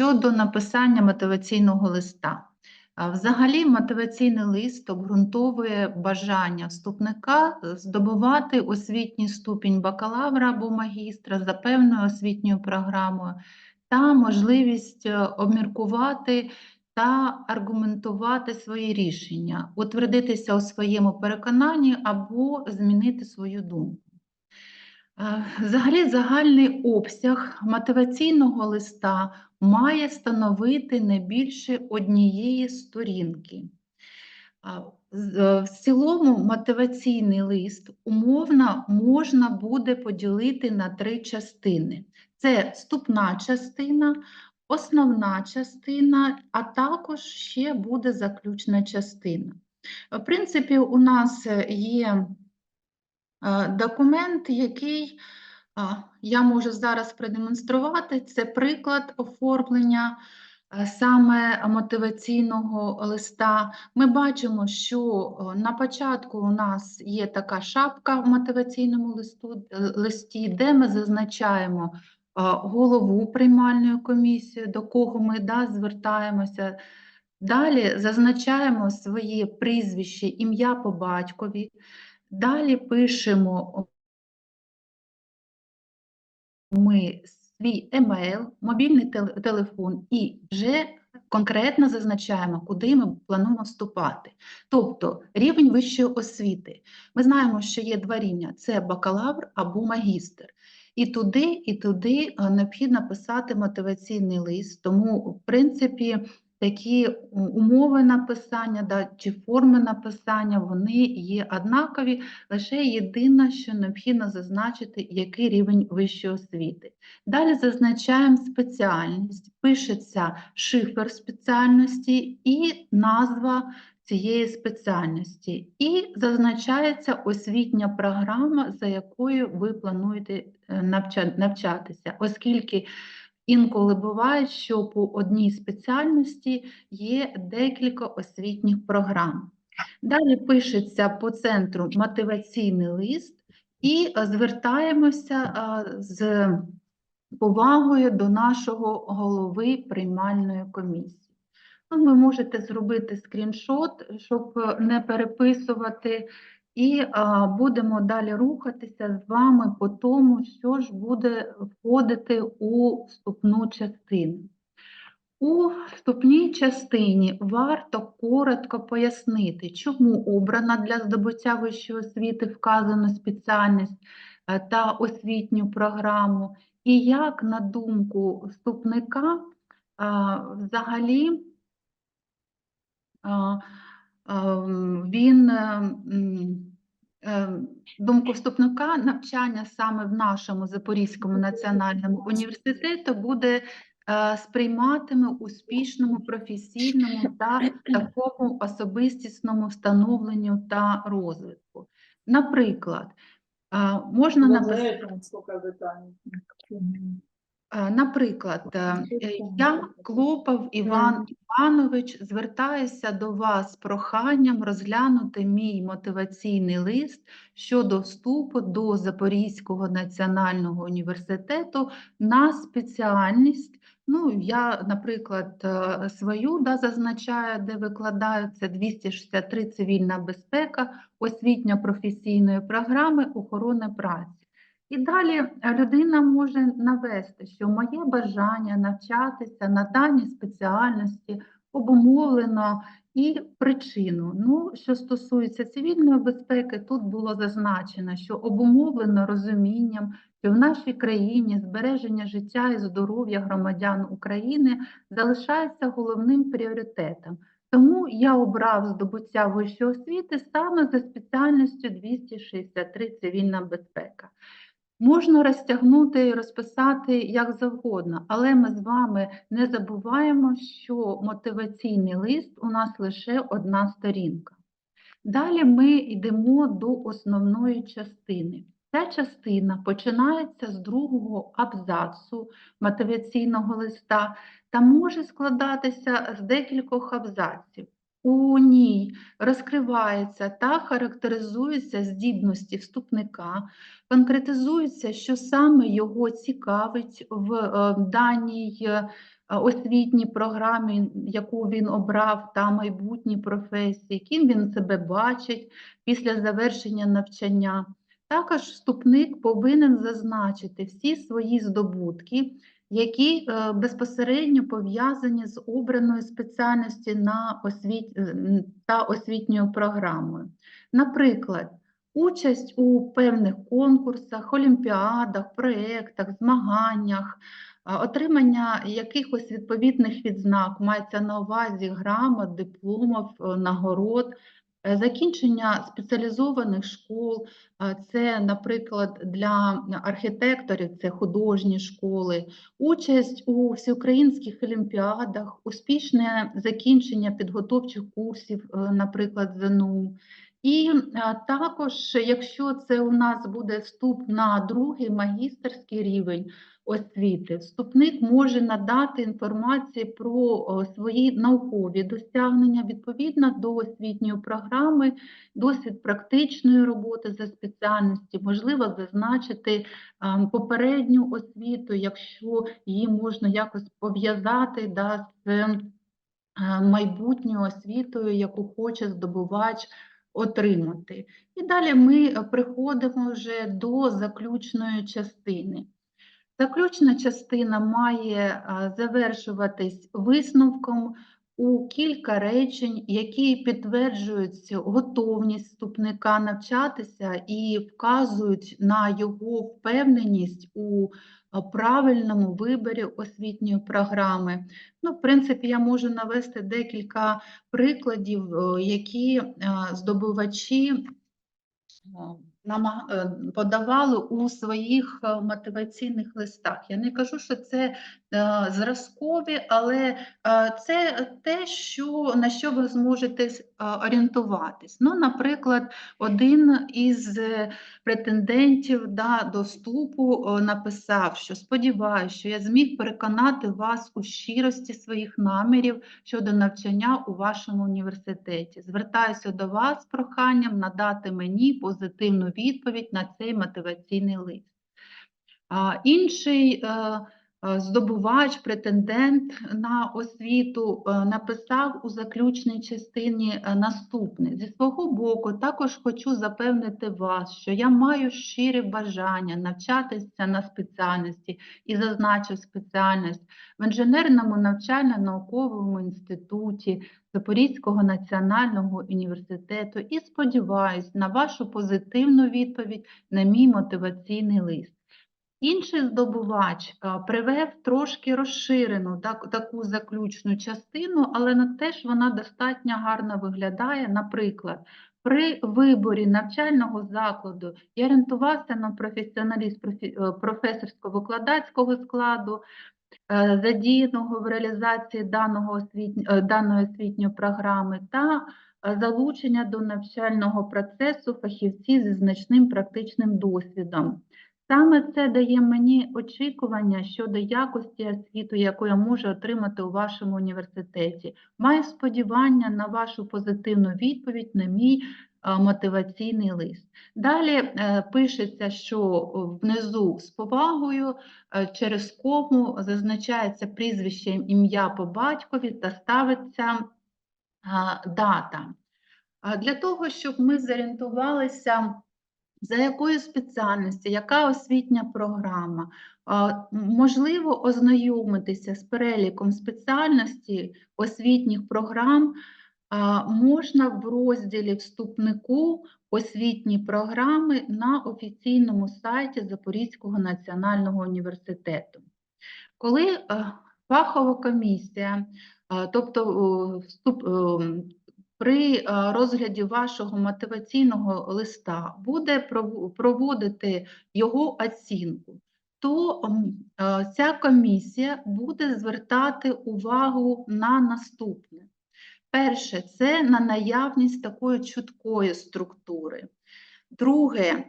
Щодо написання мотиваційного листа. Взагалі, мотиваційний лист обґрунтовує бажання вступника здобувати освітній ступінь бакалавра або магістра за певною освітньою програмою та можливість е, обміркувати та аргументувати свої рішення, утвердитися у своєму переконанні або змінити свою думку. Е, Взагалі, загальний обсяг мотиваційного листа має становити не більше однієї сторінки. Е, В цілому мотиваційний лист умовно можна буде поділити на три частини: це вступна частина, основна частина, а також ще буде заключна частина. В принципі, у нас е, є е, документ, який я можу зараз продемонструвати. Це приклад оформлення е, саме мотиваційного листа. Ми бачимо, що на початку у нас є така шапка в мотиваційному е, листі, де ми зазначаємо е, голову приймальної комісії, до кого ми да, звертаємося. Далі зазначаємо своє прізвище, ім'я по батькові. Далі пишемо ми свій емейл, мобільний тел- телефон і вже конкретно зазначаємо, куди ми плануємо вступати. Тобто рівень вищої освіти. Ми знаємо, що є два рівня: це бакалавр або магістр. І туди, і туди е, необхідно писати мотиваційний лист. Тому, в принципі, такі умови написання да, чи форми написання вони є однакові. Лише єдине, що необхідно зазначити, який рівень вищої освіти. Далі зазначаємо спеціальність, пишеться шифр спеціальності і назва цієї спеціальності. І зазначається освітня програма, за якою ви плануєте е, навчатися, оскільки інколи буває, що по одній спеціальності є декілька освітніх програм. Далі пишеться по центру мотиваційний лист і звертаємося з повагою до нашого голови приймальної комісії. Ну, ви можете зробити скріншот, щоб не переписувати, і а, будемо далі рухатися з вами по тому, що ж буде входити у вступну частину. У вступній частині варто коротко пояснити, чому обрана для здобуття вищої освіти вказана спеціальність е, та освітню програму, і як, на думку вступника, а, взагалі а, ем, він, е, е, думку вступника, навчання саме в нашому Запорізькому національному університеті буде е, сприйматиме успішному, професійному та такому особистісному встановленню та розвитку. Наприклад, е, можна написати. Наприклад, е, е, я, Клопов Іван Іванович, звертаюся до вас з проханням розглянути мій мотиваційний лист щодо вступу до Запорізького національного університету на спеціальність. Ну, я, наприклад, е, свою да, зазначаю, де викладаю, це 263 цивільна безпека, освітньо-професійної програми охорони праці. І далі е, людина може навести, що моє бажання навчатися на даній спеціальності обумовлено і причину. Ну, що стосується цивільної безпеки, тут було зазначено, що обумовлено розумінням, що в нашій країні збереження життя і здоров'я громадян України залишається головним пріоритетом. Тому я обрав здобуття вищої освіти саме за спеціальністю 263 цивільна безпека. Можна розтягнути і розписати як завгодно, але ми з вами не забуваємо, що мотиваційний лист у нас лише одна сторінка. Далі ми йдемо до основної частини. Ця частина починається з другого абзацу мотиваційного листа та може складатися з декількох абзаців. У ній розкривається та характеризуються здібності вступника, конкретизується, що саме його цікавить в е, даній е, освітній програмі, яку він обрав, та майбутні професії, ким він себе бачить після завершення навчання. Також вступник повинен зазначити всі свої здобутки, які е, безпосередньо пов'язані з обраною спеціальністю на освіт... е, та освітньою програмою. Наприклад, участь у певних конкурсах, олімпіадах, проєктах, змаганнях, отримання якихось відповідних відзнак, мається на увазі грамот, дипломів, е, нагород, е, закінчення спеціалізованих школ, це, наприклад, для архітекторів це художні школи, участь у всеукраїнських олімпіадах, успішне закінчення підготовчих курсів, е, наприклад, ЗНУ. І також, якщо це у нас буде вступ на другий магістерський рівень освіти, вступник може надати інформацію про свої наукові досягнення відповідно до освітньої програми, досвід практичної роботи за спеціальності, можливо, зазначити попередню освіту, якщо її можна якось пов'язати да, з е, майбутньою освітою, яку хоче здобувач отримати. І далі ми е, приходимо вже до заключної частини. Заключна частина має завершуватись висновком у кілька речень, які підтверджують готовність вступника навчатися і вказують на його впевненість у правильному виборі освітньої програми. Ну, в принципі, я можу навести декілька прикладів, е, які е, здобувачі е, е, подавали у своїх е, мотиваційних листах. Я не кажу, що це зразкові, але е, це те, що, на що ви зможете е, орієнтуватись. Ну, наприклад, один із е, претендентів да, до вступу е, написав, що сподіваюся, що я зміг переконати вас у щирості своїх намірів щодо навчання у вашому університеті. Звертаюся до вас з проханням надати мені позитивну відповідь на цей мотиваційний лист. Інший е, е, здобувач, претендент на освіту е, написав у заключній частині е, наступне. Зі свого боку, також хочу запевнити вас, що я маю щире бажання навчатися на спеціальності і зазначив спеціальність в інженерному навчально-науковому інституті Запорізького національного університету і сподіваюсь на вашу позитивну відповідь на мій мотиваційний лист. Інший здобувач привев трошки розширену так, таку заключну частину, але на теж вона достатньо гарно виглядає. Наприклад, при виборі навчального закладу я орієнтувався на професіоналіст е, професорсько-викладацького складу, е, задіяного в реалізації даного освітнь- е, даної освітньої програми та е, залучення до навчального процесу фахівців зі значним практичним досвідом. Саме це дає мені очікування щодо якості освіти, яку я можу отримати у вашому університеті. Маю сподівання на вашу позитивну відповідь на мій е, мотиваційний лист. Далі е, пишеться, що внизу з повагою е, через кому зазначається прізвище, ім'я по батькові та ставиться дата. Для того, щоб ми зорієнтувалися, за якою спеціальністю, яка освітня програма, можливо ознайомитися з переліком спеціальності освітніх програм можна в розділі вступнику освітні програми на офіційному сайті Запорізького національного університету. Коли е, фахова комісія, е, тобто вступ, ем, при е, розгляді вашого мотиваційного листа буде проводити його оцінку, то е, ця комісія буде звертати увагу на наступне. Перше, це на наявність такої чіткої структури. Друге,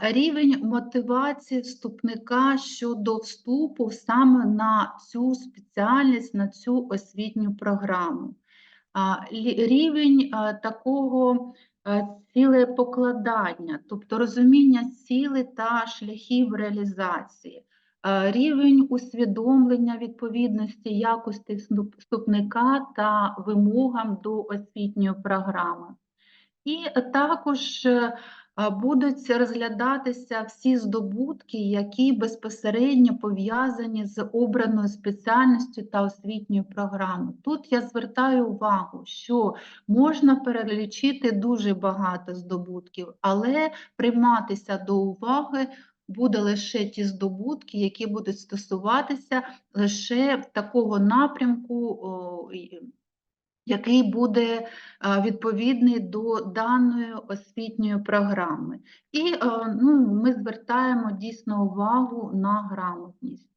рівень мотивації вступника щодо вступу саме на цю спеціальність, на цю освітню програму. Рівень такого ціле цілепокладання, тобто розуміння цілей та шляхів реалізації. рівень усвідомлення відповідності якості вступника та вимогам до освітньої програми. І також е, будуть розглядатися всі здобутки, які безпосередньо пов'язані з обраною спеціальністю та освітньою програмою. Тут я звертаю увагу, що можна перелічити дуже багато здобутків, але прийматися до уваги буде лише ті здобутки, які будуть стосуватися лише такого напрямку. Який буде відповідний до даної освітньої програми. І е, ну, ми звертаємо дійсно увагу на грамотність.